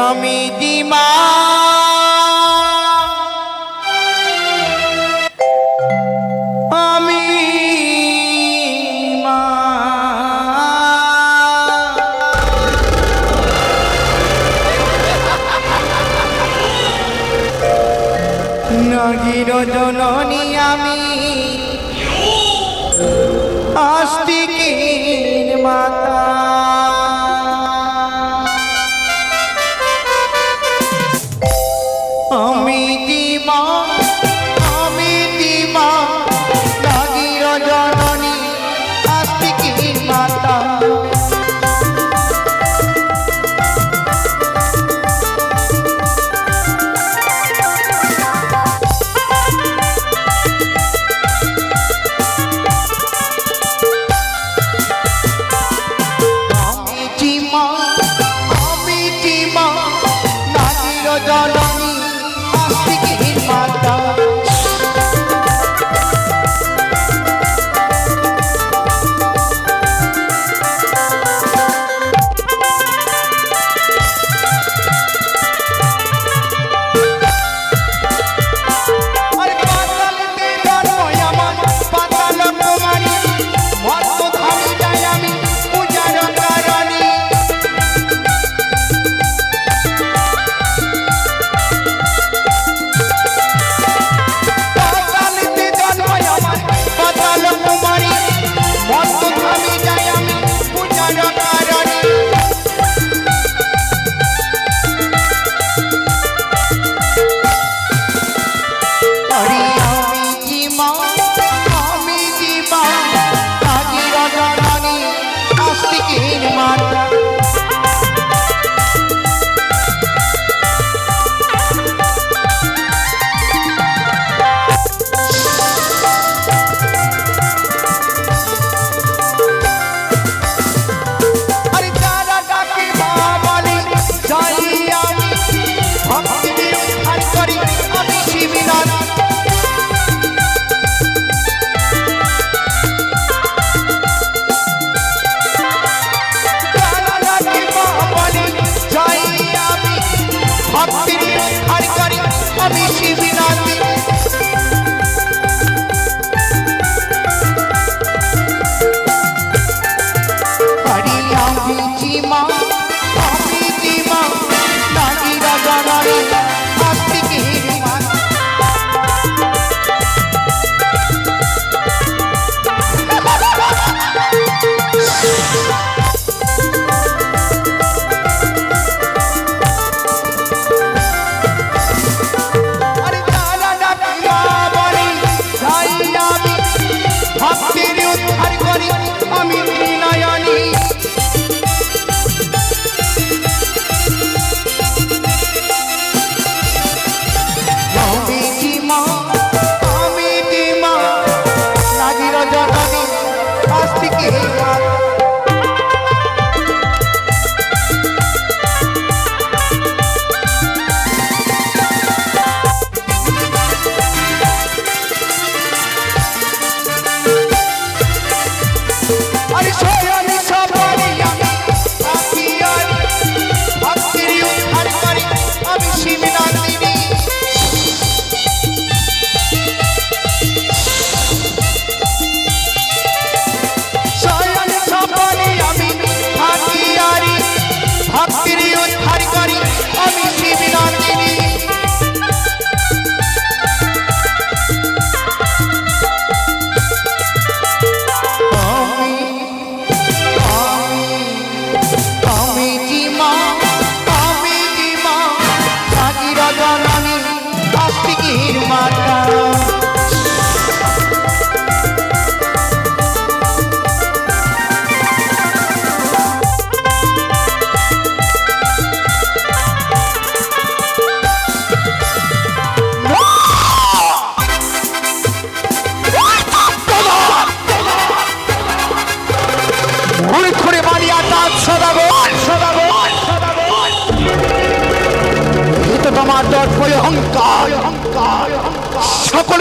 আমি দিমা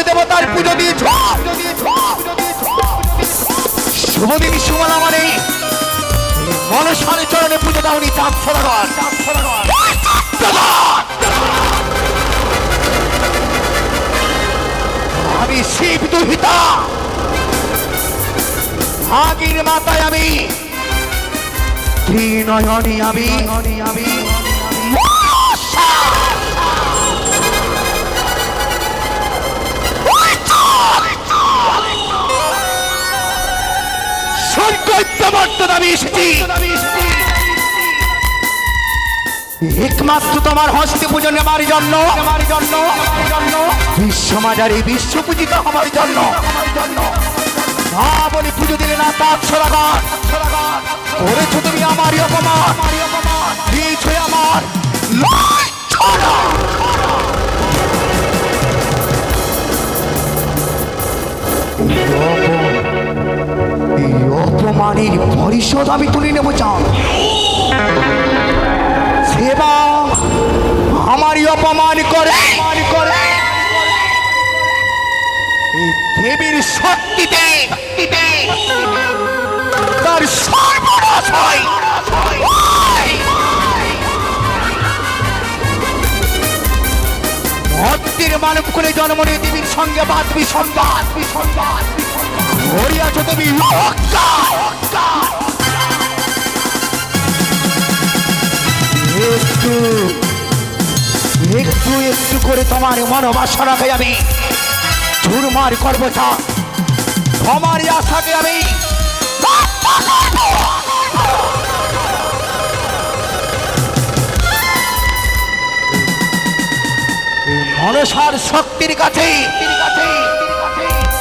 দেবতার পুজো দিয়ে শুভদিন সুমন আমার মানে। এই মনসার চরণে পুজো দাওনি চাঁদ সরাগর আমি শিব দুহিতা। ভাগির মাতায় আমি। ত্রিনয়নী আমি আমি। সৈকত্যবর্ত দাবি এসেছি। একমাত্র তোমার হস্তে পূজন আমার জন্য আমার জন্য আমার জন্য বিশ্বমাজারে বিশ্ব পূজিত আমার জন্য। আমার না বলে পুজো দিলে না তার ছড়াগান করেছ তুমি আমারই অপমান। দিয়েছ আমার লাঞ্ছনা। এই অপমানের পরিশোধ আমি তুলে নেব চান সেবা আমারই অপমান করে। দেবীর শক্তিতে তার সর্বনাশ হয়। ভক্তির মানব করে জন্ম নিয়ে দেবীর সঙ্গে বাদবি সংবাদ। সংবাদ হরিয়াছ তুমি। একটু একটু একটু করে তোমার মনোবাসনাকে আমি চুরমার করব চা তোমার আশাকে আমি মনসার শক্তির কাছে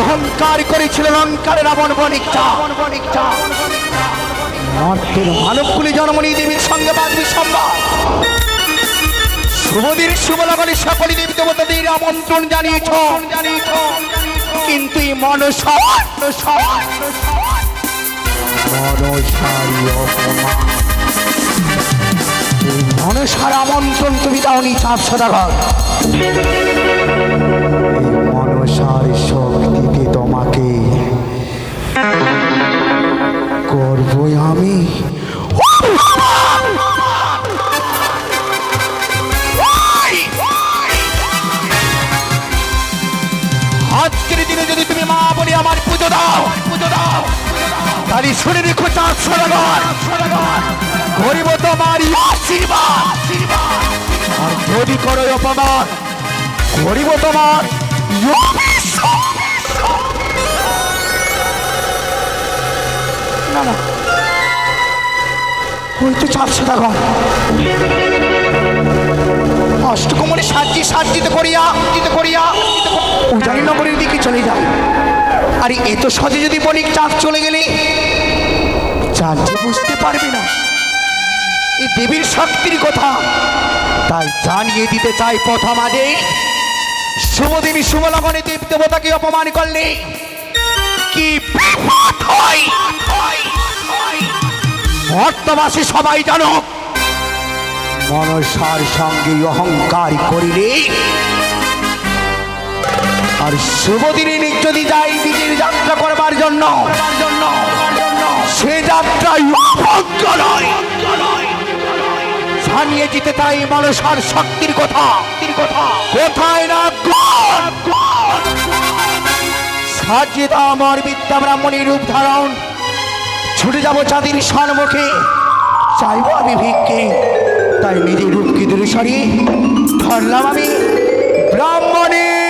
অহংকার করেছিল লঙ্কার রাবণ বণিকটা। মর্তের মানবকুলি জন্মনী দেবীর সঙ্গে বাঁধবি সম্ভব। শুভদিন শুভলগনে সকলে দেবী দেবতাদের আমন্ত্রণ জানিয়েছ। কিন্তু এই মনসা মনসার আমন্ত্রণ তুমি দাওনি চাপ টাকা। মনসার শক্তিতে তোমাকে করবই আমি। পুজো দাও তাহলে শুনে রেখো চার সরগর গরিব তোমার আশীর্বাদ। আর যদি করো অপমান গরিব তোমার। না না ওই অষ্টকমণি সাজ্জি সাজ্জিত করিয়া করিয়া উজানি নগরীর দিকে চলে যায় আর এ তো সজে যদি বণিক চাঁদ চলে গেলে চাঁদ যে বুঝতে পারবে না। এই দেবীর শক্তির কথা। তাই জানিয়ে দিতে চাই প্রথম আগে শুভদিনী শুভলগনে দেব দেবতাকে অপমান করলে কি হয়? ভক্তবাসী সবাই জানো মনসার সঙ্গে অহংকার করিলে আর শুভদিনে যদি যাই নিজের যাত্রা করবার জন্য। সে যাত্রায় অভঙ্গ নয়। জানিয়ে দিতে তাই মনসার শক্তির কথা। কোথায় না সাজিয়ে সাজিত আমার বিদ্যা ব্রাহ্মণী রূপ ধারণ। ছুটে যাব চাঁদির সম্মুখে চাইব আমি ভিক্ষে। তাই নিজের রূপকে দূরে সরিয়ে ধরলাম আমি ব্রাহ্মণের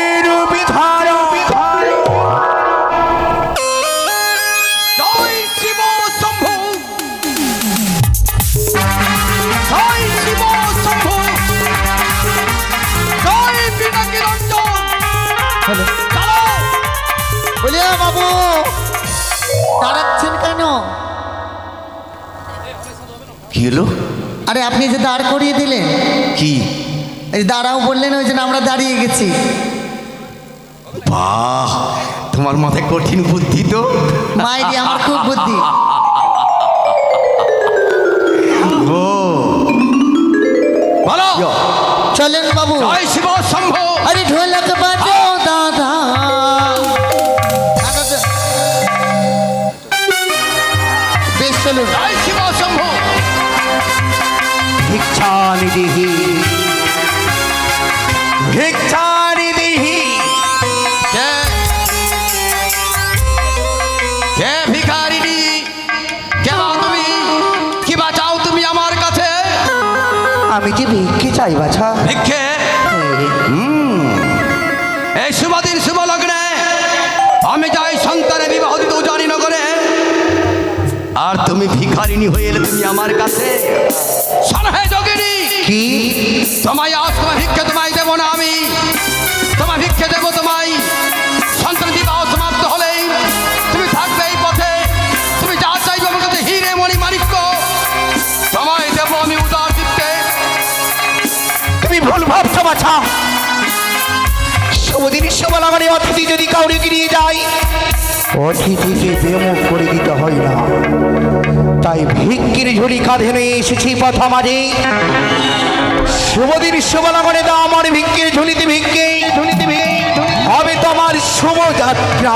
বলিয়া বাবু দাঁড়াচ্ছেন কেন? কি হলো? আরে আপনি যে দাঁড় করিয়ে দিলেন। কি? এই দাঁড়াও বললেন ওই জন্য আমরা দাঁড়িয়ে গেছি। বাহ তোমার মাথায় কঠিন বুদ্ধি তো। মাইরি আমার খুব বুদ্ধি। ও। বলো। চলেন বাবু। জয় শিব শম্ভু। আরে ঢোলক বাজাও দাদা। দাদা বেশ চলুন। ভিক্ষা নিদিহি ভিক্ষা নিদিহি কে? কে ভিখারিণী? কে তুমি? কি বাঁচাও তুমি আমার কাছে? আমি ভিক্ষে চাই বাছা? ভিক্ষে? এই শুভদিন শুভ লগ্নে আমি যাই সন্তানের বিবাহ দিতেও জানি নগরে। আর তুমি ভিখারিনী হয়ে এলে তুমি আমার কাছে। সরহে কি? তোমায় আজ তোমার ভিক্ষে তোমায় দেবো না আমি। তোমার ভিক্ষে দেবো তোমায়। সন্তান বিবাহ সমাপ্ত হলেই তুমি থাকবে এই পথে। তুমি যা চাইবে আমার কাছে হিরে মণি মাণিক্য। তোমায় দেবো আমি উদার চিত্তে তুমি ভুল ভাবছ বাছা। শুভদিন শুভ লাগানে অতিথি যদি কাউরে গিরিয়ে যায় অতিথিকে বেমুখ করে দিতে হয় না। তাই ভিক্ষির ঝুলি কাঁধে নিয়ে এসেছি পথা মাঝে শুভদিন শুভনা লাগানে দাও আমার ভিক্ষির ঝুলিতে ভিক্ষে। ঝুলিতে ভিক্ষে। হবে তোমার শুভ যাত্রা।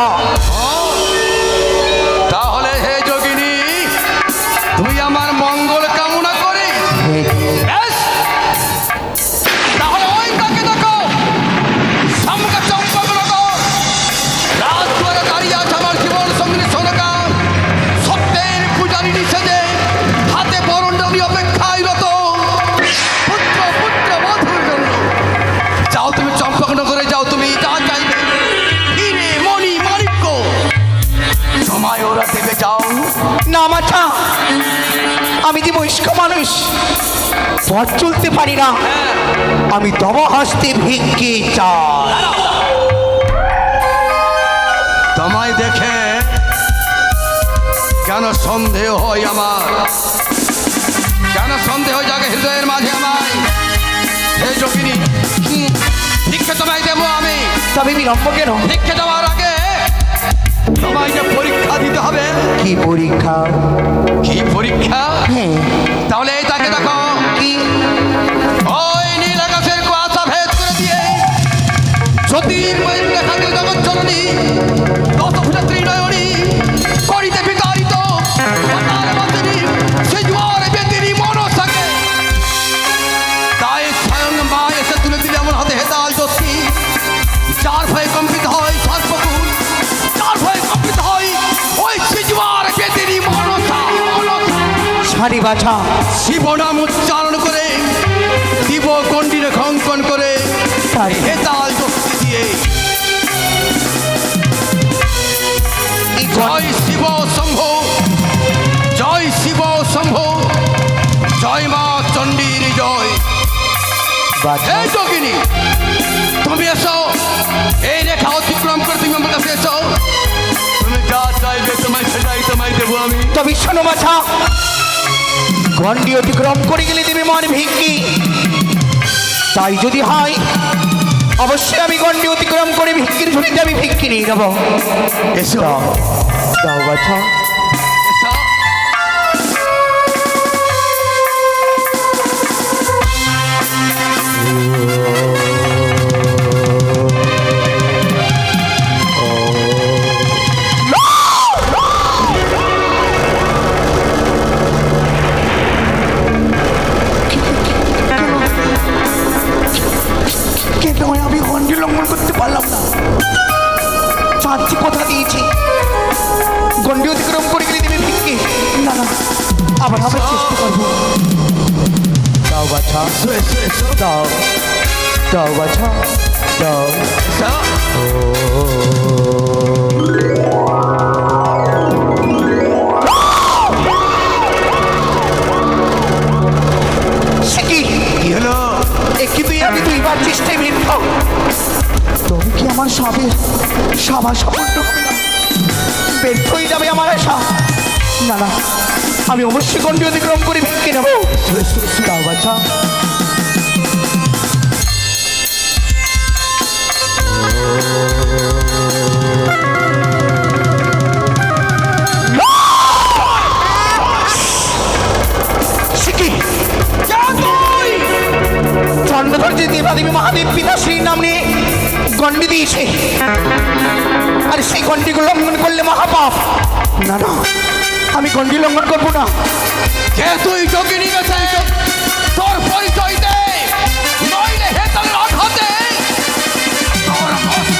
যাও। না আমি যে বয়স্ক মানুষ? পথ চলতে পারি না। আমি তব হস্তে ভিক্ষে চাই। তোমায় দেখে কেন সন্দেহ হয় আমার? কেন সন্দেহ জাগে হৃদয়ের মাঝে আমায়? হে যোগিনী ভিক্ষে তোমায় দেবো আমি। তবে বিলম্ব কেন? ভিক্ষে দেওয়ার আগে তোমায় যে পরীক্ষা দিতে হবে। কি পরীক্ষা? কি পরীক্ষা? হ্যাঁ। তাহলে এই তাকে দেখো। বাছা। শিবনাম উচ্চারণ করে শিব গণ্ডিরে খঙ্কন করে তাই। হেতাল দিয়ে। জয় শিব শম্ভ জয় শিব শম্ভ জয় মা চণ্ডীর জয়। বাছা। যোগিনী তুমি এসো এই রেখা অতিক্রম করে তুমি আমার কাছে এসো। তুমি যা চাইবে তোমায় সেটাই তোমায় দেবো আমি। তবে শোনো বাছা গণ্ডি অতিক্রম করে গেলে দেবে মন ভিঙ্গি। তাই যদি হয় অবশ্যই আমি গণ্ডি অতিক্রম করে ভিক্ষির ঝুড়িতে আমি ভিক্ষি নিয়ে যাব। এসো। দাও দাও বাছা। এসো এসো দাও দাও বাছা দাও সে কি কি হলো একই তুই আমি দুইবার চেষ্টায় ব্যর্থ তবে কি আমার সবে সভা সফল হবে না ব্যর্থ হয়ে যাবে আমার আশা না না আমি অবশ্যই গণ্ডি অতিক্রম করে ভিক্ষে নেব দাও বাছা শিখি যে দেবাদেবী মহাদেব পিতা শ্রীর নাম নিয়ে গণ্ডি দিয়েছে। আর সেই গণ্ডিগুলো লঙ্ঘন করলে মহাপাপ। না আমি গণ্ডি লঙ্ঘন করব না। তুই যোগিনী গেছে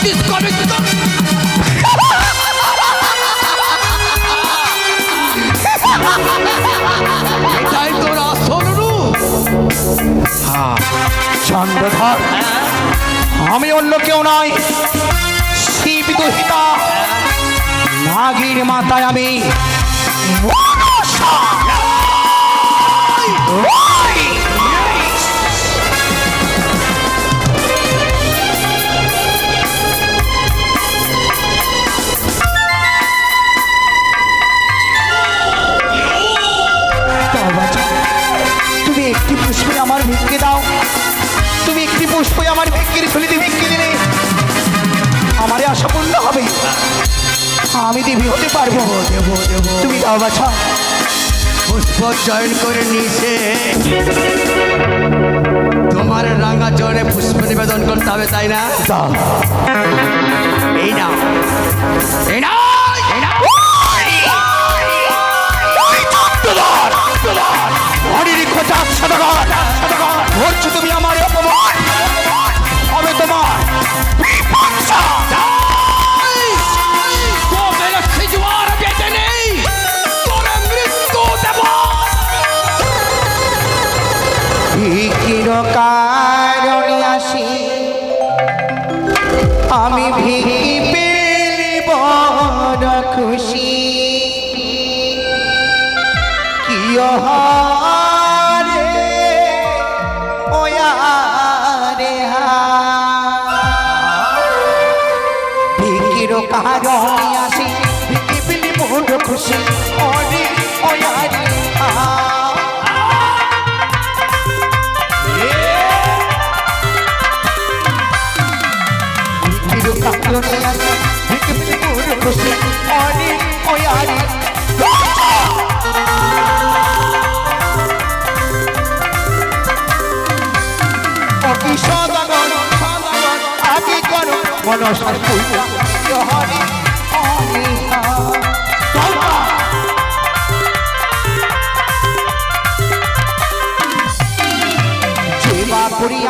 মস্তিষ্ক বিকৃত এটাই তোর আসল রূপ চন্দ্রধর, আমি অন্য কেউ নয় শিব দুহিতা নাগির মাতায় আমি মনসা। বাছা পুষ্প চয়ন করে নিয়েছে। তোমার রাঙা চরণে পুষ্প নিবেদন করতে হবে, তাই না? এই না এই না তুমি আমার অপমান? 高。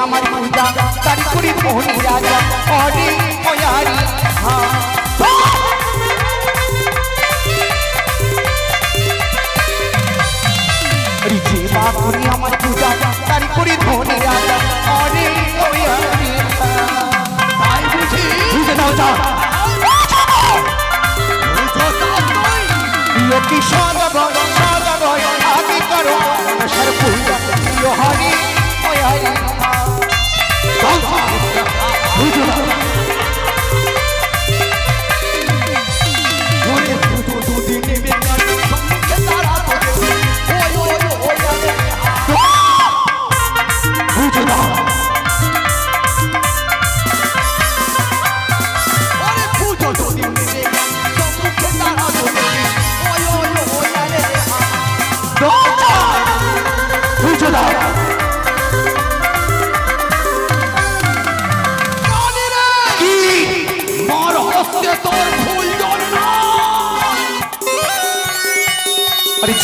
আমার পূজা তার করি মোহনি রাজা হরি হরি হ্যাঁ। হরি সেবা করি আমার পূজা তার করি ধনী রাজা হরি তাই বুঝি? বুঝে দাও যা। লোকি সদাগর সদাগর আদি করো মনসার পূজা। হরি হরি। বুঝো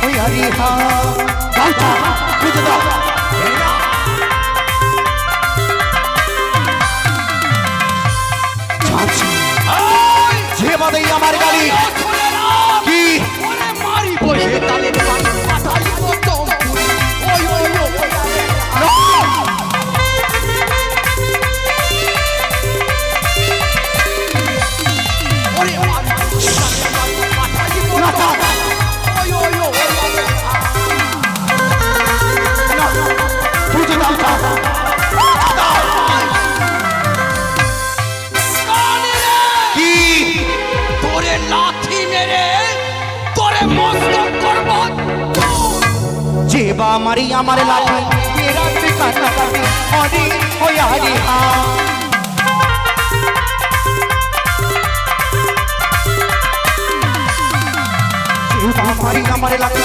হই হরি হা দাও তো, বুঝে দাও যে আমার গাড়ি কি মারি বসে তালে আমার লাঠি বিরাট কান্নাকাটি অনেক হয়ে হারি হা বা মারি আমার লাঠি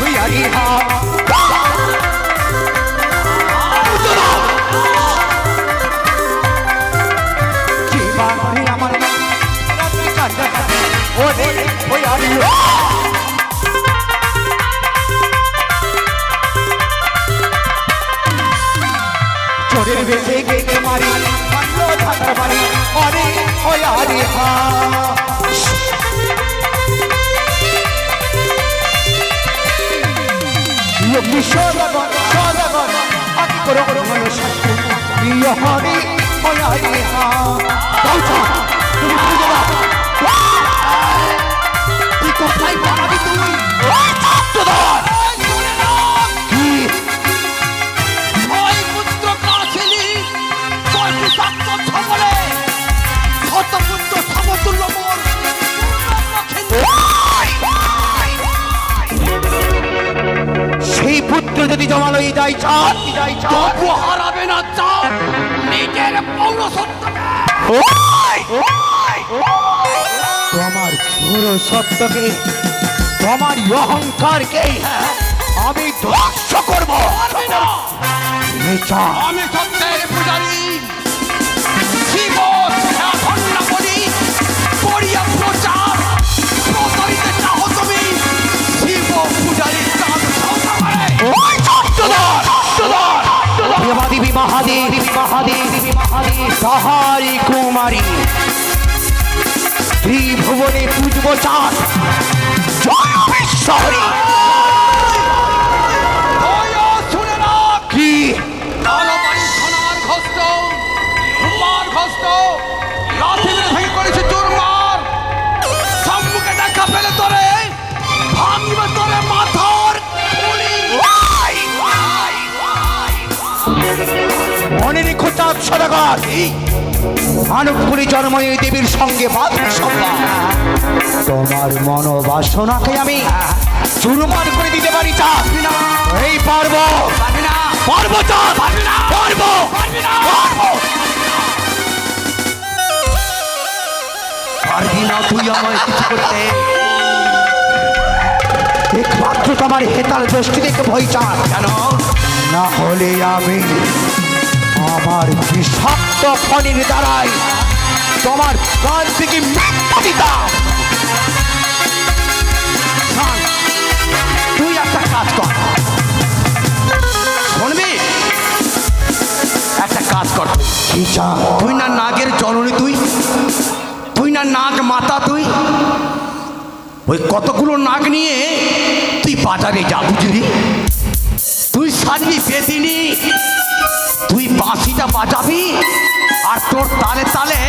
হয়ে হারি হা চোরের বেশে গেগে মারি মারলো ধাতার বাড়ি অরে আরে হা লক্ষ্মী সদাগর সদাগর আদি করো করো মন শাস্তি প্রিয় হরি আরে হা তুমি খুঁজে দাও। সত্যকে তোমার অহংকারকে আমি ধ্বংস করব। আমি সত্যের পূজারী। মহাদেবী মহাদেবী মহাদেবী। তাহারি কুমারী। ত্রিভুবনে পুজব চাঁদ। জয় বিশ্বহরী কি? মনে রেখো চাঁদ সদাগর। মানবপুরী জন্ময়ে দেবীর সঙ্গে তোমার মনোবাসনাকে আমি চুরমার করে দিতে পারি এই পারব। পারবি পারব। একমাত্র তোমার হেতাল দৃষ্টি দেখে ভয় চান। কেন না হলে আমি আমার বিষাক্ত ফণির দ্বারাই তোমার প্রাণ থেকে মৃত্যু তুই একটা কাজ কর। শুনবি? একটা কাজ কর। তুই না নাগের জননী তুই? তুই না নাগ মাতা তুই? ওই কতগুলো নাগ নিয়ে তুই বাজারে যা বুঝলি? তুই সাজবি বেদিনী তুই বাঁশিটা বাজাবি আর তোর তালে তালে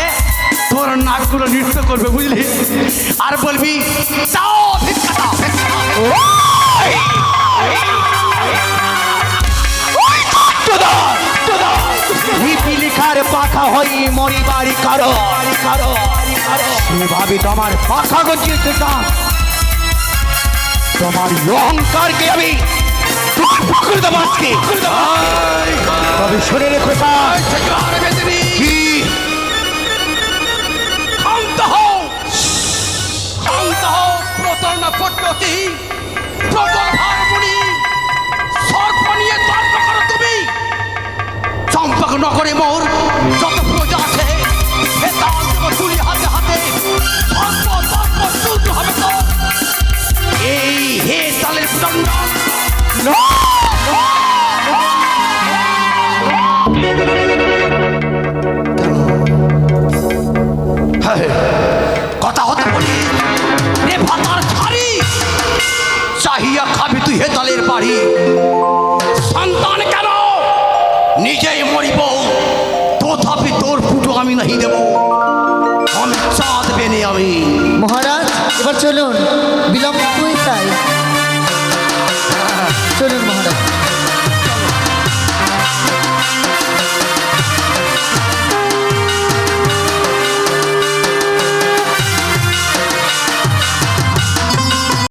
তোর নাকগুলো নৃত্য করবে, বুঝলি? আর বলবি দাও, ভিক্ষা দাও পাখা হই মরি বাড়ি কারও সেভাবে তোমার পাখা গজিয়েছে তোমার অহংকারকে আমি করে দেবো আজকে। তবে শুনে রেখো কি? শান্ত হও। শান্ত হও, প্রতারণা পদ্ধতি প্রবল ভারমণি সর্প নিয়ে তর্ক করো তুমি। চম্পক নগরে মোর যত নাহি দেব আমি চাঁদ পেনে আমি মহারাজ এবার চলুন।